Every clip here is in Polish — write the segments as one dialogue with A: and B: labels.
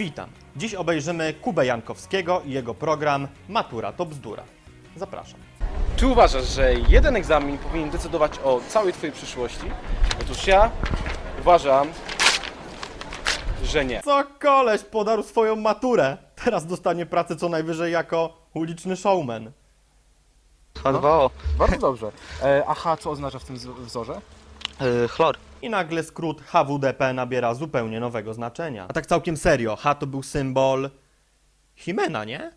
A: Witam. Dziś obejrzymy Kubę Jankowskiego i jego program Matura to bzdura. Zapraszam.
B: Czy uważasz, że jeden egzamin powinien decydować o całej Twojej przyszłości? Otóż ja uważam, że nie.
A: Co koleś podarł swoją maturę? Teraz dostanie pracę co najwyżej jako uliczny showman.
C: H2O.
B: Bardzo dobrze. E, aha, co oznacza w tym wzorze?
C: Y, chlor.
A: I nagle skrót HWDP nabiera zupełnie nowego znaczenia. A tak całkiem serio, H to był symbol Himena, nie?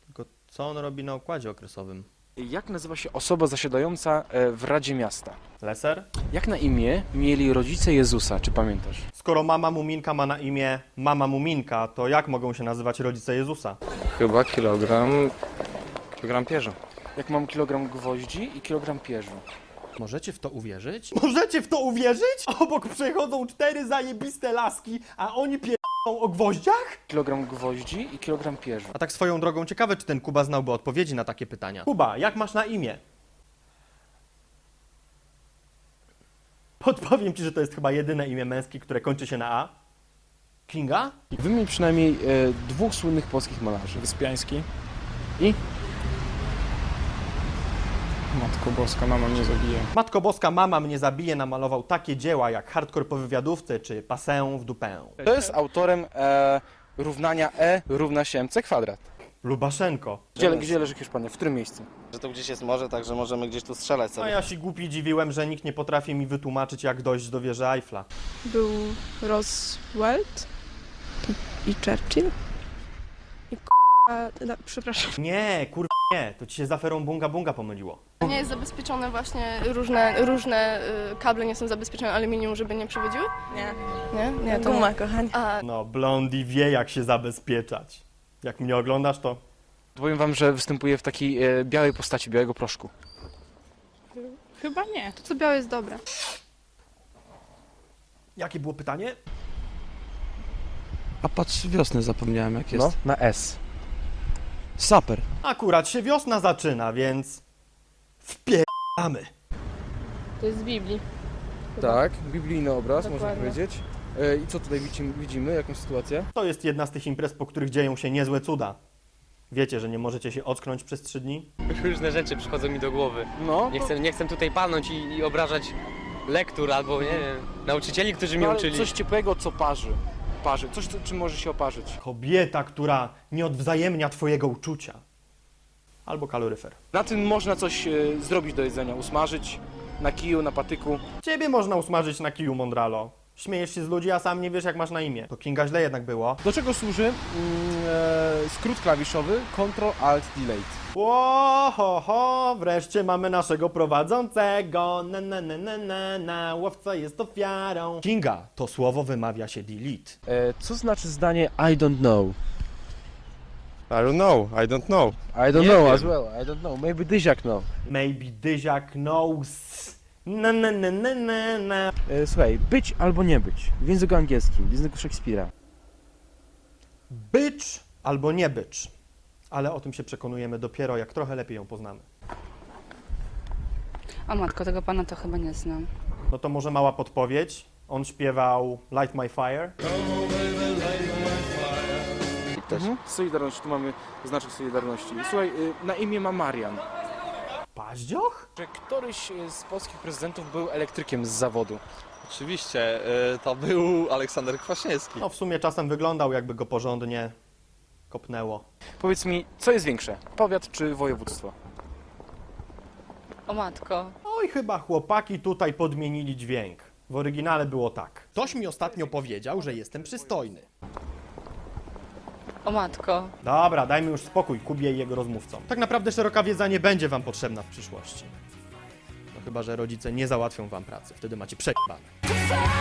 A: Tylko co on robi na układzie okresowym?
B: Jak nazywa się osoba zasiadająca e, w Radzie Miasta?
A: Leser?
B: Jak na imię mieli rodzice Jezusa, czy pamiętasz?
A: Skoro mama Muminka ma na imię mama Muminka, to jak mogą się nazywać rodzice Jezusa?
C: Chyba kilogram... Kilogram pierzu.
B: Jak mam kilogram gwoździ i kilogram pierzu.
A: Możecie w to uwierzyć? Możecie w to uwierzyć? Obok przechodzą cztery zajebiste laski, a oni pierdolą o gwoździach?
B: Kilogram gwoździ i kilogram pierzu.
A: A tak swoją drogą ciekawe, czy ten Kuba znałby odpowiedzi na takie pytania. Kuba, jak masz na imię? Podpowiem ci, że to jest chyba jedyne imię męskie, które kończy się na A. Kinga?
B: Wymień przynajmniej e, dwóch słynnych polskich malarzy.
D: Wyspiański.
B: I?
D: Matko Boska, mama mnie zabije.
A: Matko Boska, mama mnie zabije namalował takie dzieła jak Hardcore po wywiadówce czy Pasę w dupę.
B: To jest autorem e, równania E równa się MC kwadrat.
A: Lubaszenko.
B: Gdzie, gdzie leży Hiszpania? W którym miejscu?
C: Że tu gdzieś jest morze, także możemy gdzieś tu strzelać
A: A
C: sobie.
A: ja się głupi dziwiłem, że nikt nie potrafi mi wytłumaczyć, jak dojść do wieży Eiffla.
E: był Roosevelt i Churchill. No, przepraszam.
A: Nie, kur... nie, to ci się z aferą Bunga Bunga pomyliło.
F: Nie jest zabezpieczone właśnie, różne, różne y, kable nie są zabezpieczone aluminium, żeby nie przewodziły?
E: Nie,
F: Nie? Nie, to
E: guma, kochani.
F: A,
A: No, Blondie wie, jak się zabezpieczać. Jak mnie oglądasz, to
B: Powiem wam, że występuje w takiej e, białej postaci, białego proszku.
E: Chyba nie.
F: to co białe jest dobre.
A: jakie było pytanie?
G: A patrz, wiosnę zapomniałem jak jest.
B: No, na S.
G: Saper.
A: Akurat się wiosna zaczyna, więc wpierdamy.
F: To jest z Biblii.
B: Tak, biblijny obraz, można
F: Dokładnie.
B: powiedzieć. E, I co tutaj widzimy, widzimy? Jakąś sytuację?
A: To jest jedna z tych imprez, po których dzieją się niezłe cuda. Wiecie, że nie możecie się ocknąć przez trzy dni?
H: Różne rzeczy przychodzą mi do głowy.
B: No,
H: Nie chcę, nie chcę tutaj palnąć i, i obrażać lektur albo, nie wiem, nauczycieli, którzy mnie
B: no, ale
H: uczyli.
B: coś ciepłego, co parzy. Parzy. Coś, co- czym może się oparzyć.
A: Kobieta, która nie odwzajemnia twojego uczucia. Albo kaloryfer.
B: Na tym można coś e, zrobić do jedzenia. Usmażyć na kiju, na patyku.
A: Ciebie można usmażyć na kiju, Mondralo. Śmiejesz się z ludzi, a sam nie wiesz, jak masz na imię. To Kinga źle jednak było.
B: Do czego służy mm, e, skrót klawiszowy Ctrl Alt Delete?
A: Ło, ho, ho, wreszcie mamy naszego prowadzącego. Na, na, na, na, na, na, łowca jest ofiarą. Kinga, to słowo wymawia się delete.
B: E, co znaczy zdanie I don't know?
I: I don't know, I don't know.
B: I don't
I: Nie
B: know
I: wiem.
B: as well. I don't know. Maybe Dyziak know.
A: Maybe Dyziak knows. Na, na, na, na, na, na.
B: E, słuchaj, być albo nie być. W języku angielskim, w języku Szekspira.
A: Bycz albo nie bycz. Ale o tym się przekonujemy dopiero, jak trochę lepiej ją poznamy.
J: O matko, tego pana to chyba nie znam.
A: No to może mała podpowiedź. On śpiewał Light My Fire.
B: Mhm. Solidarność, tu mamy znaczek Solidarności. Słuchaj, e, na imię ma Marian.
A: Paździoch?
B: Że któryś e, z polskich prezydentów był elektrykiem z zawodu.
C: Oczywiście, y, to był Aleksander Kwaśniewski.
A: No w sumie czasem wyglądał, jakby go porządnie kopnęło.
B: Powiedz mi, co jest większe? Powiat czy województwo?
J: O matko.
A: Oj, chyba chłopaki tutaj podmienili dźwięk. W oryginale było tak. Ktoś mi ostatnio powiedział, że jestem przystojny.
J: O matko.
A: Dobra, dajmy już spokój Kubie i jego rozmówcom. Tak naprawdę szeroka wiedza nie będzie wam potrzebna w przyszłości. No chyba, że rodzice nie załatwią wam pracy. Wtedy macie.
K: To the